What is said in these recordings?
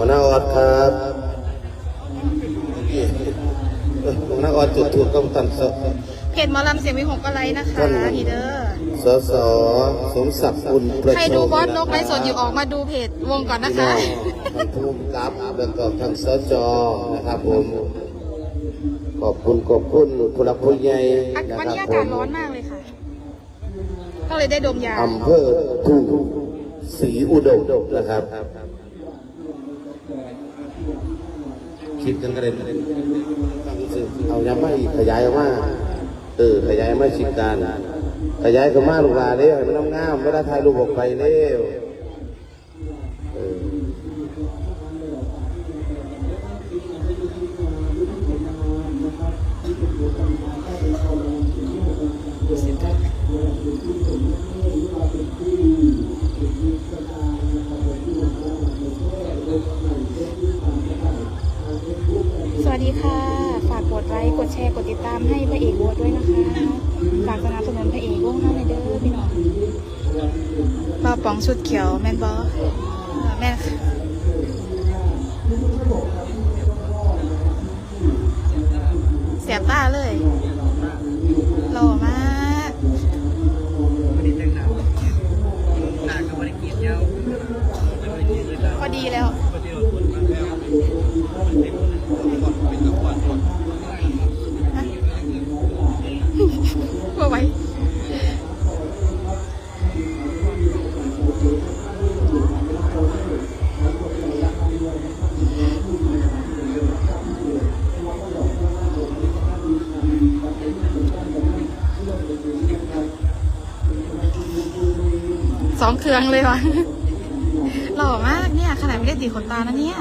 หัวหน้าออดครับหัวหน้าออดจุดถูกต้องตันสเพจหมอลำเสียงวิหกอะไรนะคะฮีเดอร์สสสมศักดิ์อุ่นประโชใครดูบอสนกไลฟ์สดอยู่ออกมาดูเพจวงก่อนนะพี่น้คะองท่านผู้กำกับแล้วก็ทางสจนะครับผมขอบคุณขอบคุณผู้หลักผู้ใหญ่อะนะวันคนี้รับอาผกาศมร้อนมากเลยค่ะ ก็เลยได้ดมยาอำเภอทุ่งศรีอุดมนะครับ คิดกันกระเด็นเอาย้ำมาอีกขยายออกมาเออขยายมาชิดการขยายก็มาลูกหลานเร็วให้มันงามๆเวลาถ่ายรูปออกไปเร็วเอ ป๋องชุดเขียวแม่นบอแม่นค่ะเสียบตาเลยหล่อมากไม่ได้แต่ สองเครื่องเลยวะหล่อมากเนี่ยขนาดไม่ได้ติดขนตานะเนี่ย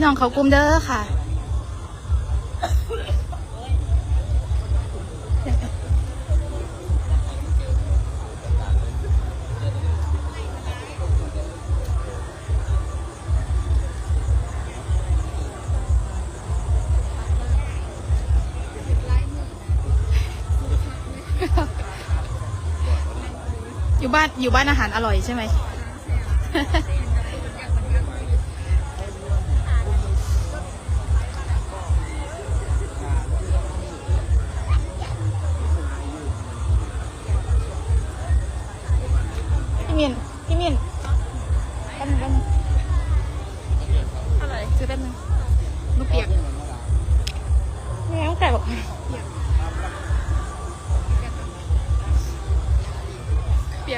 พี่น้องเขากลุ่มเด้อค่ะอยู่บ้านอยู่บ้านอาหารอร่อยใช่ไหม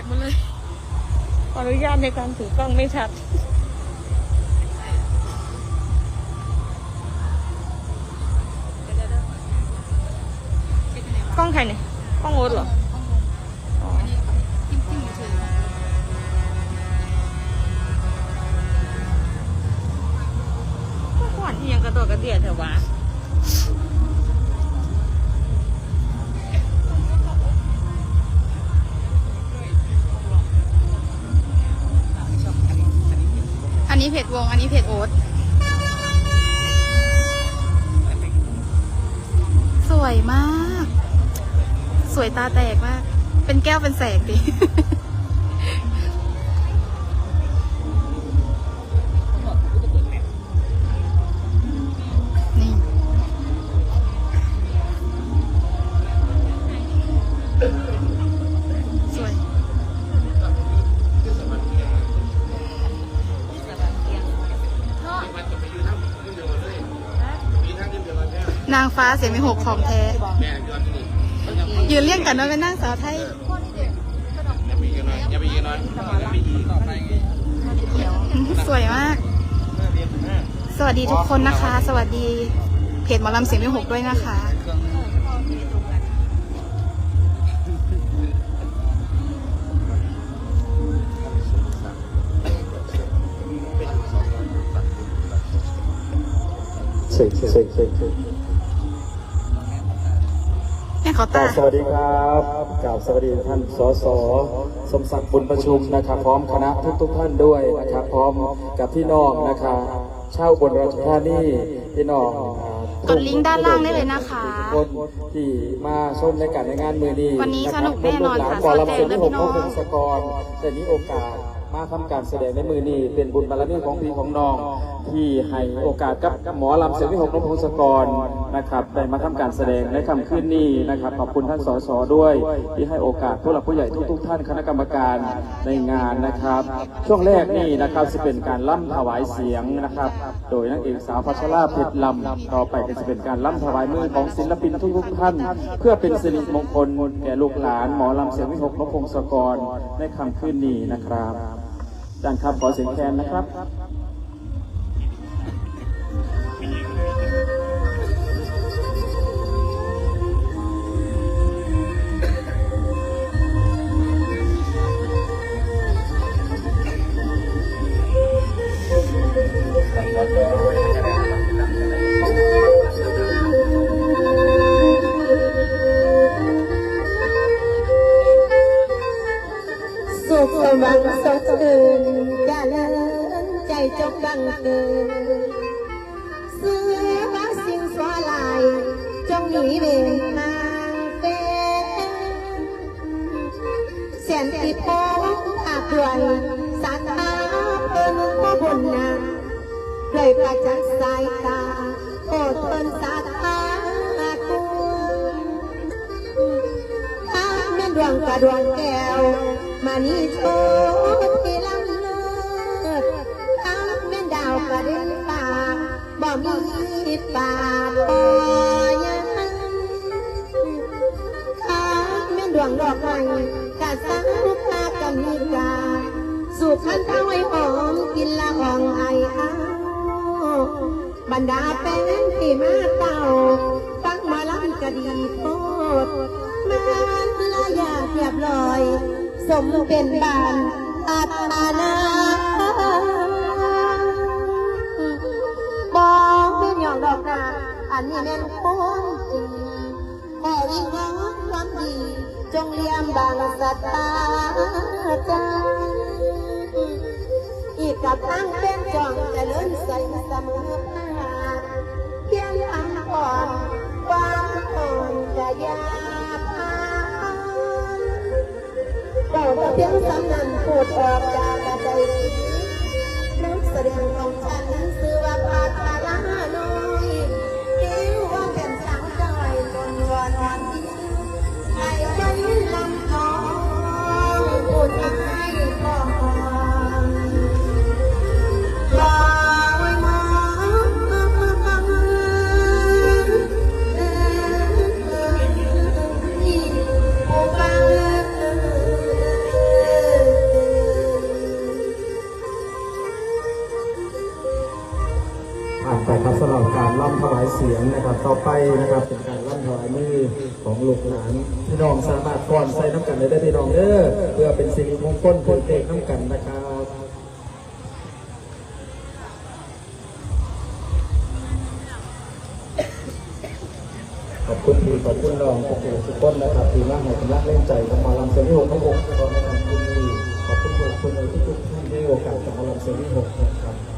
กหมดเลย ขออนุญาตในการถือกล้องไม่ชัด กล้องใครเนี่ย กล้องโอ๊ตเหรอขวัญที่ยังกระโดดกระเดียดเถอะวะ นี้เผ็ดวง อันนี้เผ็ดโอ๊ตสวยมาก สวยตาแตกมาก เป็นแก้วเป็นแสงดิ ฟ้าเสียงไม่หกของแท้ยืนเรียกกันว่าเป็นนางสาวไทยอย่าไปยืนน้อยอย่าไปยืนน้อยอย่าไปยืนต่อไปไงสวยมากเรียนหน้าวัสดีทุกคนนะคะ สวัสดีเพจหมอลำเสียงวิหกด้วยนะคะเครื่องมือเช็คเช็คเช็ คเช็คแม่เขากตาราบสวัสดีครับกราบสวัสดีท่านสสสมศักดิ์บุญประชุมนะครับ พร้อมคณะทุกทุกๆท่านด้วยนะครับ พร้อมกับพี่น้องนะครับชาวอุบนราชธานีพี่น้องอ่ากดลิงก์ด้านล่างได้เลยนะคะคนที่มาชมในการในงานมือนี้วันนี้สนุกแน่นอนค่ะขอรับเสียงสที่นหใจกนะพี่น้องพงศกรแต่นี้โอกาส มาทำการแสดงในมือนี้เป็นบุญบารมีของพี่ของน้อง ที่ให้โอกาสกับหมอลำเสียงที่หกนพพงศกรนะครับได้มาทำการแสดงในค่ำคืนนี้นะครับขอบคุณท่านสสด้วย ที่ให้โอกาสผู้หลักผู้ใหญ่ทุก ๆ ท่านคณะกรรมการในงานนะครับ ช่วงแรกนี่นะครับจะเป็นการล่ำถวายเสียงนะครับ โดยนางเอกสาวพัชราเพชรลำต่อไปก็จะเป็นการล่ำถวายมือของศิลปินทุกๆท่าน เพื่อเป็นสิริมงคลแก่ลูกหลานหมอลำเสียงวิหกนพพงศกรในค่ำคืนนี้นะครับ จางครับขอเสียงแคนนะครับ สุขสว่างสดชื่นเจริญใจจงบังเกิดเสื้อว่าสิ่งสวลาย จงหนีเวรนางเป็นเสียนที่พงอาดวนสาธาเพิ่นผู้บุญนาเลยประจักษ์สายตาโอดเพิ่นสาธาคุณถ้าแม่นดวงกระดวงแก้ว มานี่โชว์ที่ลำเลิศถ้าแม่ดาวกระด็นป่าบ่มีป่าพอยังถ้าแม่นดวงดอกไม้กะสังพากันมีกาสู่ขันเท้าไอ้หอมกินละอ่องไออ้าบรรดาเป็นที่มาเต่าฟังมาลำก็ดีโพดมันละยาเรียบร้อย สมเป็นบานอัตานาบอกเป็นหยองดอกนาอันนี้แม่นคนจริงขอวิงวอนความดี จงเลี้ยมบางศรัทธาใจอีกกับทั้งเป็นจองจะเลื่อนใส่สมอพานเพียงทำก่อนความอ่อนจะยาพ เราต่เพียงสำนันพูดออกจากใจ ไปครับสำหรับการล่ำถวายเสียงนะครับ ต่อไปนะครับเป็นการล่ำถวายมือของลูกหลานพี่น้องสามารถก่อนใส่น้ำกันได้พี่น้องเด้อเพื่อเป็นสิริมงคลคนเอกน้ำกันนะครับขอบคุณพี่ขอบคุณน้องขอบคุณทุกคนนะครับที่มาให้กำลังแรงใจทั้มาลำเสียงที่หกทั้งหกขอบคุณพี่ขอบคุณทุกคนที่ทุกท่านได้โอกาสกับมาลำเสียงที่หกนะครับ